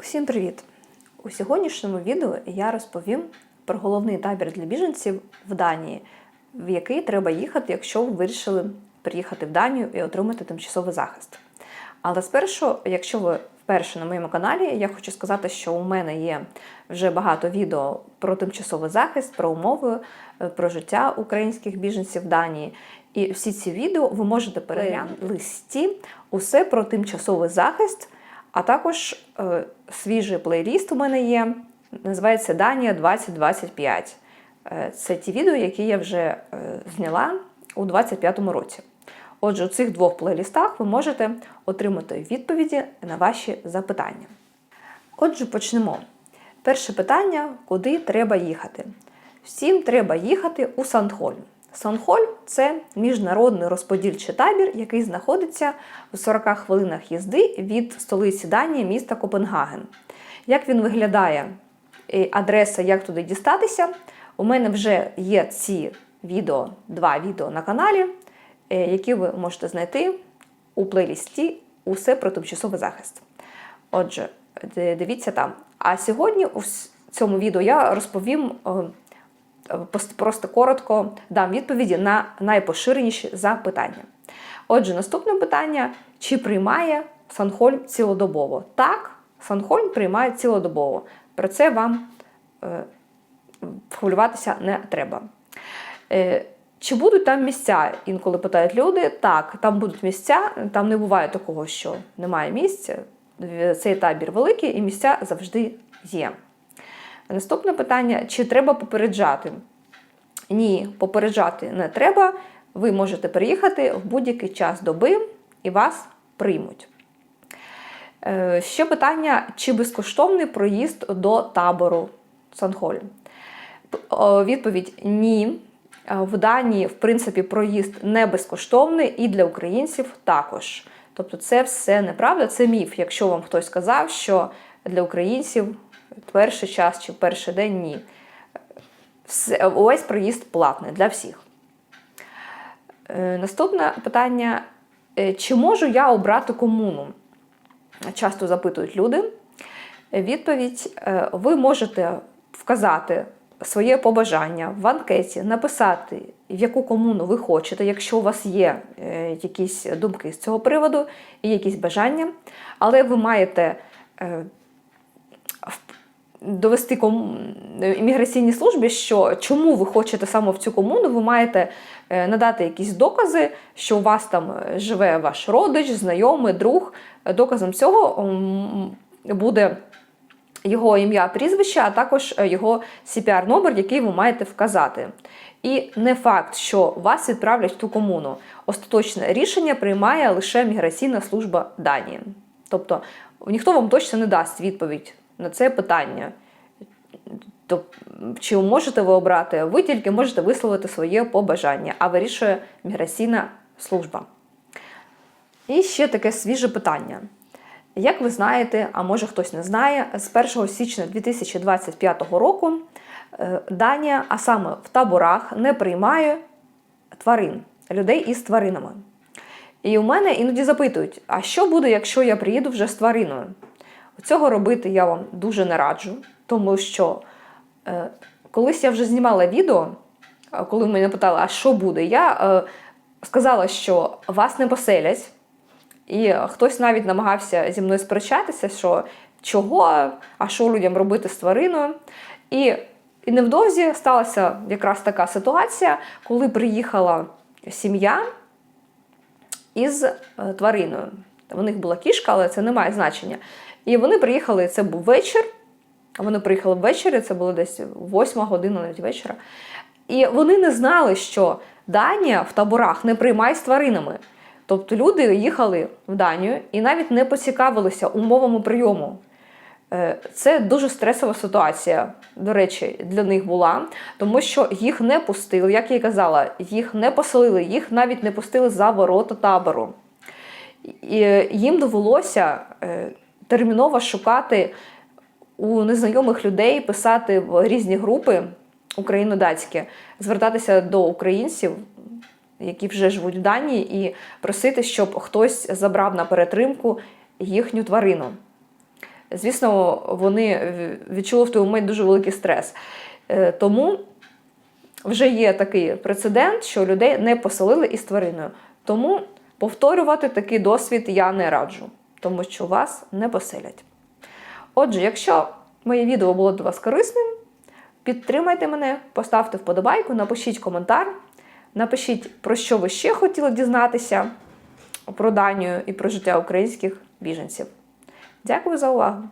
Усім привіт! У сьогоднішньому відео я розповім про головний табір для біженців в Данії, в який треба їхати, якщо ви вирішили приїхати в Данію і отримати тимчасовий захист. Але спершу, якщо ви вперше на моєму каналі, я хочу сказати, що у мене є вже багато відео про тимчасовий захист, про умови, е, про життя українських біженців в Данії. І всі ці відео ви можете переглянути в листі усе про тимчасовий захист. А також е, свіжий плейліст у мене є, називається Данія 2025. Е, це ті відео, які я вже е, зняла у 2025 році. Отже, у цих двох плейлістах ви можете отримати відповіді на ваші запитання. Отже, почнемо. Перше питання: куди треба їхати? Всім треба їхати у Сандхольм. Сандхольм це міжнародний розподільчий табір, який знаходиться у 40 хвилинах їзди від столиці Данії, міста Копенгаген. Як він виглядає, адреса, як туди дістатися, у мене вже є ці відео, два відео на каналі, е, які ви можете знайти у плейлісті Усе про тимчасовий захист. Отже, дивіться там. А сьогодні у цьому відео я розповім е, просто коротко дам відповіді на найпоширеніші запитання. Отже, наступне питання: чи приймає Санхольм цілодобово? Так, Санхольм приймає цілодобово. Про це вам е, хвилюватися не треба. Е, чи будуть там місця? Інколи питають люди. Так, там будуть місця, там не буває такого, що немає місця. Цей табір великий і місця завжди є. Наступне питання: чи треба попереджати? Ні, попереджати не треба. Ви можете приїхати в будь-який час доби і вас приймуть. Е, Ще питання: чи безкоштовний проїзд до табору о, Відповідь ні. Е, В Данії, в принципі, проїзд не безкоштовний і для українців також. Тобто, це все неправда, це міф. Якщо вам хтось сказав, що для українців перший час чи перший день ні. Увесь проїзд платний для всіх. Е, Наступне питання: Е, чи можу я обрати комуну? Часто запитують люди. Відповідь: е, ви можете вказати своє побажання в анкеті, написати, в яку комуну ви хочете, якщо у вас є якісь думки з цього приводу і якісь бажання, але ви маєте довести кому... імміграційній службі, що чому ви хочете саме в цю комуну, ви маєте е, надати якісь докази, що у вас там е, живе ваш родич, знайомий, друг. Доказом цього буде його ім'я, прізвище, а також е, його CPR-номер, який ви маєте вказати. І не факт, що вас відправлять в ту комуну. Остаточне рішення приймає лише міграційна служба Данії. Тобто ніхто вам точно не дасть відповідь на це питання. То, чи можете ви обрати? Ви тільки можете висловити своє побажання, а вирішує міграційна служба. І ще таке свіже питання. Як ви знаєте, а може хтось не знає, з 1 січня 2025 року е, Данія, а саме в таборах, не приймає тварин, людей із тваринами. І у мене іноді запитують: а що буде, якщо я приїду вже з твариною? Цього робити я вам дуже не раджу, тому що е, колись я вже знімала відео, е, коли мене питали, а що буде, я е, сказала, що вас не поселять. І хтось навіть намагався зі мною сперечатися, що чого, а що людям робити з твариною. І, і невдовзі сталася якраз така ситуація, коли приїхала сім'я із е, твариною. У них була кішка, але це не має значення. І вони приїхали, це був вечір. Вони приїхали ввечері, це було десь восьма година навіть вечора. І вони не знали, що Данія в таборах не приймає з тваринами. Тобто люди їхали в Данію і навіть не поцікавилися умовами прийому. Е, Це дуже стресова ситуація, до речі, для них була, тому що їх не пустили, як я і казала, їх не поселили, їх навіть не пустили за ворота табору. І е, їм довелося е, терміново шукати у незнайомих людей, писати в різні групи україно-датські, звертатися до українців, які вже живуть в Данії, і просити, щоб хтось забрав на перетримку їхню тварину. звісно, вони відчули в той момент дуже великий стрес. Е, Тому вже є такий прецедент, що людей не поселили із твариною. Тому повторювати такий досвід я не раджу, тому що вас не поселять. Отже, якщо моє відео було для вас корисним, підтримайте мене, поставте вподобайку, напишіть коментар, напишіть, про що ви ще хотіли дізнатися про Данію і про життя українських біженців. Дякую за увагу!